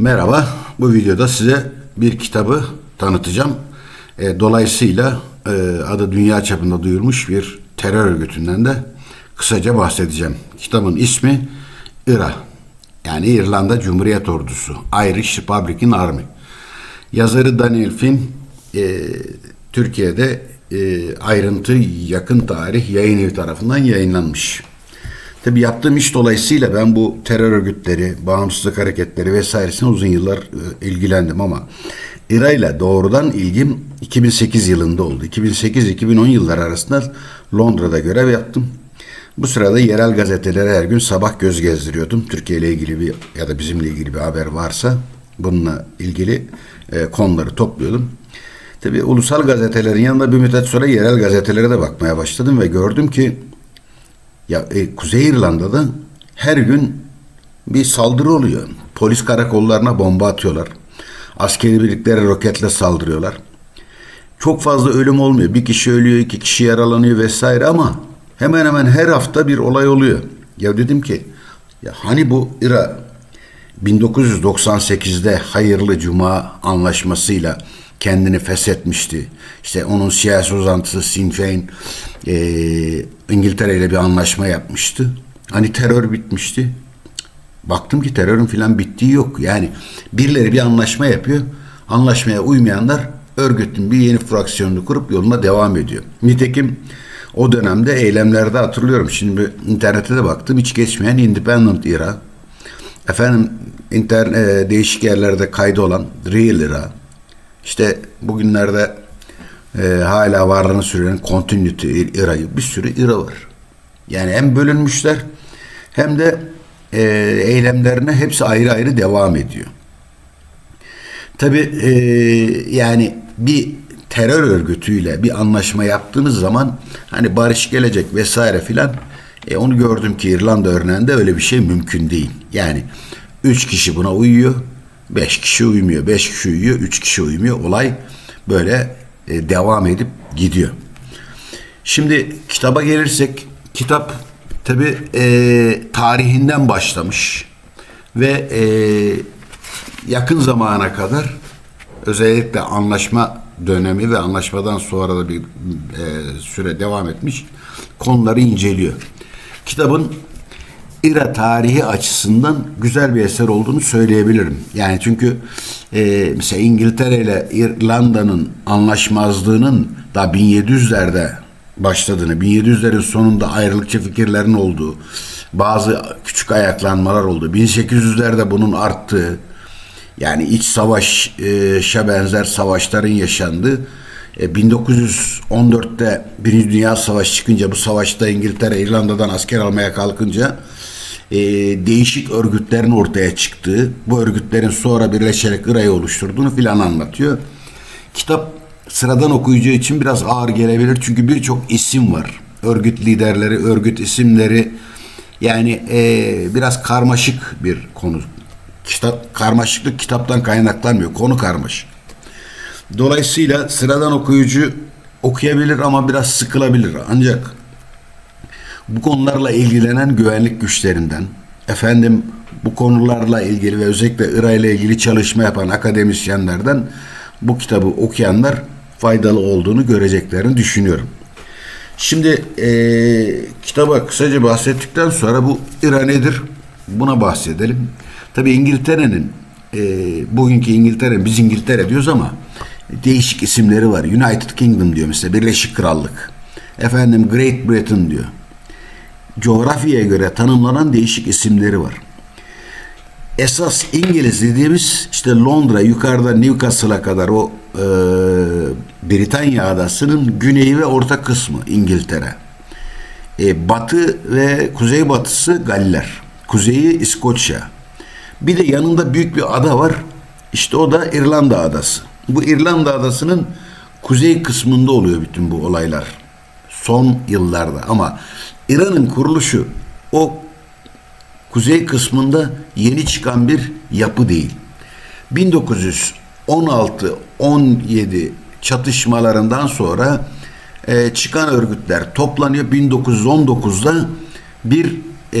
Merhaba, bu videoda size bir kitabı tanıtacağım. E, dolayısıyla e, adı dünya çapında duyurmuş bir terör örgütünden de kısaca bahsedeceğim. Kitabın ismi IRA, yani İrlanda Cumhuriyet Ordusu, Irish Republican Army. Yazarı Daniel Finn, e, Türkiye'de e, ayrıntı yakın tarih yayın evi tarafından yayınlanmış. Tabi yaptığım iş dolayısıyla ben bu terör örgütleri, bağımsızlık hareketleri vesairesine uzun yıllar e, ilgilendim ama İRA ile doğrudan ilgim 2008 yılında oldu. 2008-2010 yılları arasında Londra'da görev yaptım. Bu sırada yerel gazetelere her gün sabah göz gezdiriyordum. Türkiye ile ilgili bir ya da bizimle ilgili bir haber varsa bununla ilgili e, konuları topluyordum. Tabi ulusal gazetelerin yanında bir müddet sonra yerel gazetelere de bakmaya başladım ve gördüm ki ya e, Kuzey İrlanda'da her gün bir saldırı oluyor. Polis karakollarına bomba atıyorlar. Askeri birliklere roketle saldırıyorlar. Çok fazla ölüm olmuyor. Bir kişi ölüyor, iki kişi yaralanıyor vesaire ama hemen hemen her hafta bir olay oluyor. Ya dedim ki ya hani bu İra 1998'de hayırlı cuma anlaşmasıyla kendini feshetmişti. İşte onun siyasi uzantısı Sinn Féin e, İngiltere ile bir anlaşma yapmıştı. Hani terör bitmişti. Baktım ki terörün filan bittiği yok. Yani birileri bir anlaşma yapıyor. Anlaşmaya uymayanlar örgütün bir yeni fraksiyonunu kurup yoluna devam ediyor. Nitekim o dönemde eylemlerde hatırlıyorum. Şimdi internete de baktım. Hiç geçmeyen Independent Era. Efendim internet, değişik yerlerde kaydı olan Real Era. İşte bugünlerde e, hala varlığını süren Continuity İRA'yı bir sürü İRA var. Yani hem bölünmüşler hem de e, eylemlerine hepsi ayrı ayrı devam ediyor. Tabi e, yani bir terör örgütüyle bir anlaşma yaptığınız zaman hani barış gelecek vesaire filan e, onu gördüm ki İrlanda örneğinde öyle bir şey mümkün değil. Yani üç kişi buna uyuyor, beş kişi uymuyor, beş kişi uyuyor, üç kişi uymuyor. Olay böyle e, devam edip gidiyor. Şimdi kitaba gelirsek kitap tabi e, tarihinden başlamış ve e, yakın zamana kadar özellikle anlaşma dönemi ve anlaşmadan sonra da bir e, süre devam etmiş konuları inceliyor. Kitabın İRA tarihi açısından güzel bir eser olduğunu söyleyebilirim. Yani çünkü e, mesela İngiltere ile İrlanda'nın anlaşmazlığının da 1700'lerde başladığını, 1700'lerin sonunda ayrılıkçı fikirlerin olduğu, bazı küçük ayaklanmalar oldu. 1800'lerde bunun arttığı, yani iç savaşa benzer savaşların yaşandığı, 1914'te Birinci Dünya Savaşı çıkınca bu savaşta İngiltere İrlanda'dan asker almaya kalkınca e, değişik örgütlerin ortaya çıktığı, bu örgütlerin sonra birleşerek IRA'yı oluşturduğunu filan anlatıyor. Kitap sıradan okuyucu için biraz ağır gelebilir çünkü birçok isim var. Örgüt liderleri, örgüt isimleri yani e, biraz karmaşık bir konu. Kitap karmaşıklık kitaptan kaynaklanmıyor. Konu karmaşık. Dolayısıyla sıradan okuyucu okuyabilir ama biraz sıkılabilir. Ancak bu konularla ilgilenen güvenlik güçlerinden, efendim bu konularla ilgili ve özellikle IRA ile ilgili çalışma yapan akademisyenlerden bu kitabı okuyanlar faydalı olduğunu göreceklerini düşünüyorum. Şimdi e, kitaba kısaca bahsettikten sonra bu IRA nedir? Buna bahsedelim. Tabii İngiltere'nin e, bugünkü İngiltere, biz İngiltere diyoruz ama değişik isimleri var. United Kingdom diyor mesela, Birleşik Krallık. Efendim Great Britain diyor. Coğrafyaya göre tanımlanan değişik isimleri var. Esas İngiliz dediğimiz işte Londra yukarıda Newcastle'a kadar o e, Britanya adasının güneyi ve orta kısmı İngiltere. E, batı ve kuzeybatısı Galler. Kuzeyi İskoçya. Bir de yanında büyük bir ada var. İşte o da İrlanda adası. Bu İrlanda adasının kuzey kısmında oluyor bütün bu olaylar. Son yıllarda ama İran'ın kuruluşu o kuzey kısmında yeni çıkan bir yapı değil. 1916-17 çatışmalarından sonra e, çıkan örgütler toplanıyor. 1919'da bir e,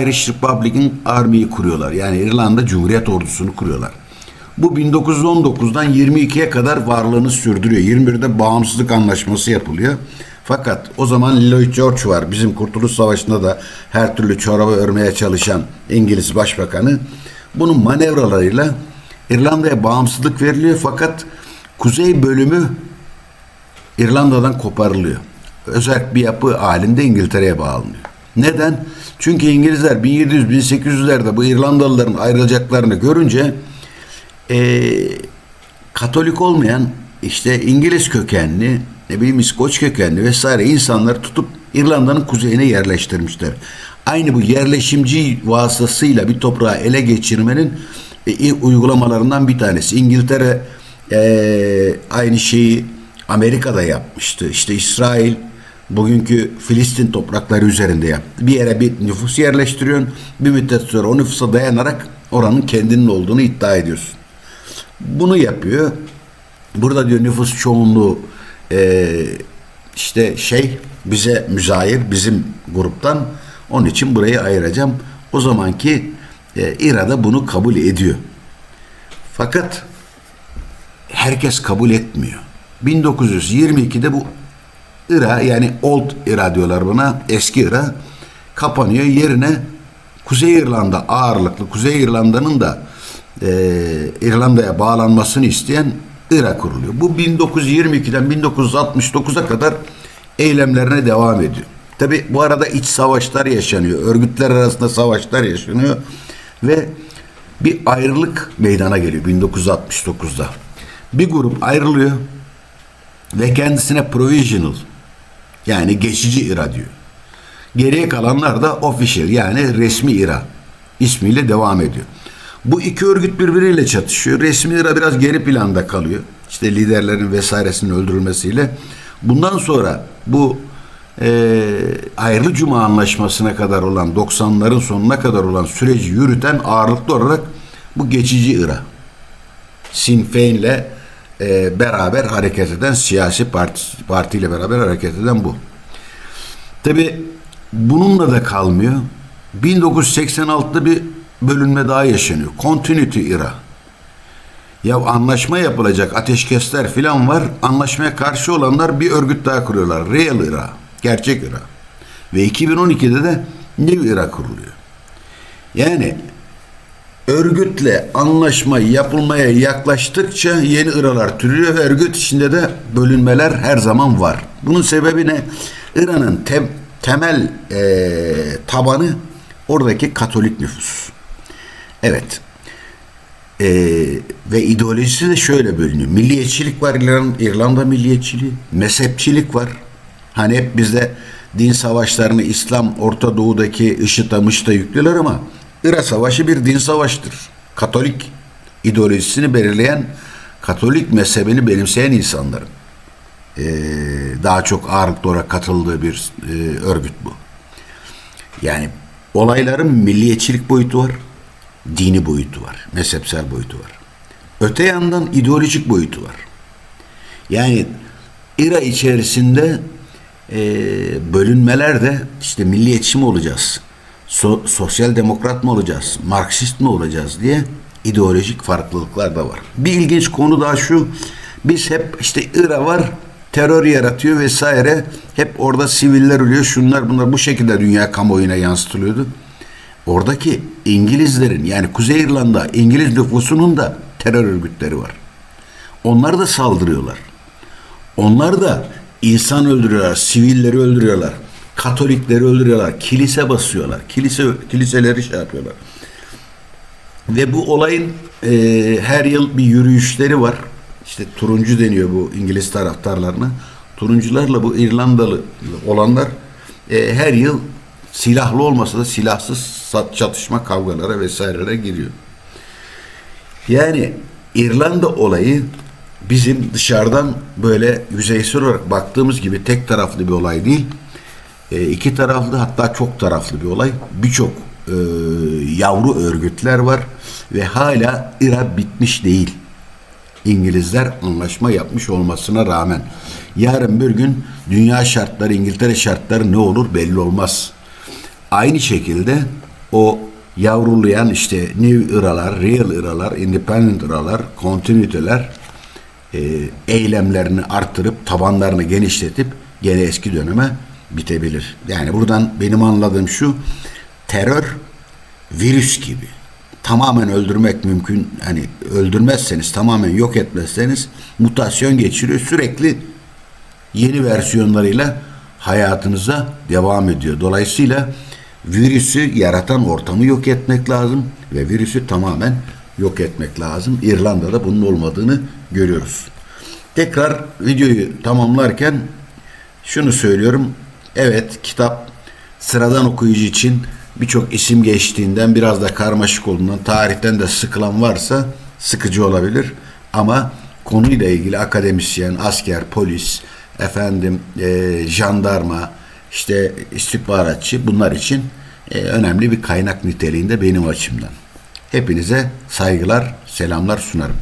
Irish Republican Army'yi kuruyorlar. Yani İrlanda Cumhuriyet Ordusu'nu kuruyorlar. Bu 1919'dan 22'ye kadar varlığını sürdürüyor. 21'de bağımsızlık anlaşması yapılıyor. Fakat o zaman Lloyd George var. Bizim Kurtuluş Savaşı'nda da her türlü çorabı örmeye çalışan İngiliz Başbakanı. Bunun manevralarıyla İrlanda'ya bağımsızlık veriliyor fakat kuzey bölümü İrlanda'dan koparılıyor. Özel bir yapı halinde İngiltere'ye bağlanıyor. Neden? Çünkü İngilizler 1700-1800'lerde bu İrlandalıların ayrılacaklarını görünce eee, Katolik olmayan işte İngiliz kökenli ne bileyim İskoç kökenli vesaire insanları tutup İrlanda'nın kuzeyine yerleştirmişler. Aynı bu yerleşimci vasıtasıyla bir toprağı ele geçirmenin e, uygulamalarından bir tanesi. İngiltere e, aynı şeyi Amerika'da yapmıştı. İşte İsrail bugünkü Filistin toprakları üzerinde yaptı. Bir yere bir nüfus yerleştiriyorsun. Bir müddet sonra o nüfusa dayanarak oranın kendinin olduğunu iddia ediyorsun. Bunu yapıyor. Burada diyor nüfus çoğunluğu e, işte şey bize müzayir bizim gruptan onun için burayı ayıracağım. O zamanki e, İRA bunu kabul ediyor. Fakat herkes kabul etmiyor. 1922'de bu İRA yani Old İRA diyorlar buna eski İRA kapanıyor. Yerine Kuzey İrlanda ağırlıklı Kuzey İrlanda'nın da e, İrlanda'ya bağlanmasını isteyen İRA kuruluyor. Bu 1922'den 1969'a kadar eylemlerine devam ediyor. Tabi bu arada iç savaşlar yaşanıyor. Örgütler arasında savaşlar yaşanıyor. Ve bir ayrılık meydana geliyor 1969'da. Bir grup ayrılıyor ve kendisine provisional yani geçici İRA diyor. Geriye kalanlar da official yani resmi İRA ismiyle devam ediyor. Bu iki örgüt birbiriyle çatışıyor. Resmi İRA biraz geri planda kalıyor. İşte liderlerin vesairesinin öldürülmesiyle. Bundan sonra bu e, ayrı cuma anlaşmasına kadar olan 90'ların sonuna kadar olan süreci yürüten ağırlıklı olarak bu geçici İRA. Sinn Féin'le e, beraber hareket eden siyasi parti partiyle beraber hareket eden bu. Tabi bununla da kalmıyor. 1986'da bir bölünme daha yaşanıyor. Continuity IRA. Ya anlaşma yapılacak ateşkesler filan var. Anlaşmaya karşı olanlar bir örgüt daha kuruyorlar. Real IRA. Gerçek IRA. Ve 2012'de de New IRA kuruluyor. Yani örgütle anlaşma yapılmaya yaklaştıkça yeni ıralar türüyor örgüt içinde de bölünmeler her zaman var. Bunun sebebi ne? İran'ın tem, temel e, tabanı oradaki Katolik nüfus. Evet. E, ve ideolojisi de şöyle bölünüyor. Milliyetçilik var İran, İrlanda milliyetçiliği, mezhepçilik var. Hani hep bizde din savaşlarını İslam Orta Doğu'daki IŞİD'e mışta yüklüyorlar ama Irak Savaşı bir din savaştır. Katolik ideolojisini belirleyen, Katolik mezhebini benimseyen insanların e, daha çok ağırlıklı olarak katıldığı bir e, örgüt bu. Yani olayların milliyetçilik boyutu var, dini boyutu var, mezhepsel boyutu var. Öte yandan ideolojik boyutu var. Yani İra içerisinde e, bölünmeler de işte milliyetçi mi olacağız, so, sosyal demokrat mı olacağız, Marksist mi olacağız diye ideolojik farklılıklar da var. Bir ilginç konu daha şu, biz hep işte İRA var, terör yaratıyor vesaire, hep orada siviller ölüyor, şunlar bunlar bu şekilde dünya kamuoyuna yansıtılıyordu. Oradaki İngilizlerin yani Kuzey İrlanda İngiliz nüfusunun da terör örgütleri var. Onlar da saldırıyorlar. Onlar da insan öldürüyorlar, sivilleri öldürüyorlar. Katolikleri öldürüyorlar, kilise basıyorlar, kilise kiliseleri şey yapıyorlar. Ve bu olayın e, her yıl bir yürüyüşleri var. İşte turuncu deniyor bu İngiliz taraftarlarına. Turuncularla bu İrlandalı olanlar e, her yıl silahlı olmasa da silahsız çatışma kavgalara vesairelere giriyor. Yani İrlanda olayı bizim dışarıdan böyle yüzeysel olarak baktığımız gibi tek taraflı bir olay değil. E, iki taraflı hatta çok taraflı bir olay. Birçok e, yavru örgütler var ve hala İra bitmiş değil. İngilizler anlaşma yapmış olmasına rağmen yarın bir gün dünya şartları, İngiltere şartları ne olur belli olmaz. Aynı şekilde o yavrulayan işte new iralar, real iralar, independent iralar, continuity'ler e, eylemlerini arttırıp tabanlarını genişletip gene eski döneme bitebilir. Yani buradan benim anladığım şu terör virüs gibi tamamen öldürmek mümkün. Hani öldürmezseniz tamamen yok etmezseniz mutasyon geçiriyor. Sürekli yeni versiyonlarıyla hayatınıza devam ediyor. Dolayısıyla virüsü yaratan ortamı yok etmek lazım ve virüsü tamamen yok etmek lazım. İrlanda'da bunun olmadığını görüyoruz. Tekrar videoyu tamamlarken şunu söylüyorum. Evet kitap sıradan okuyucu için birçok isim geçtiğinden biraz da karmaşık olduğundan tarihten de sıkılan varsa sıkıcı olabilir. Ama konuyla ilgili akademisyen, asker, polis, efendim e, jandarma, işte istihbaratçı bunlar için e, önemli bir kaynak niteliğinde benim açımdan. Hepinize saygılar, selamlar sunarım.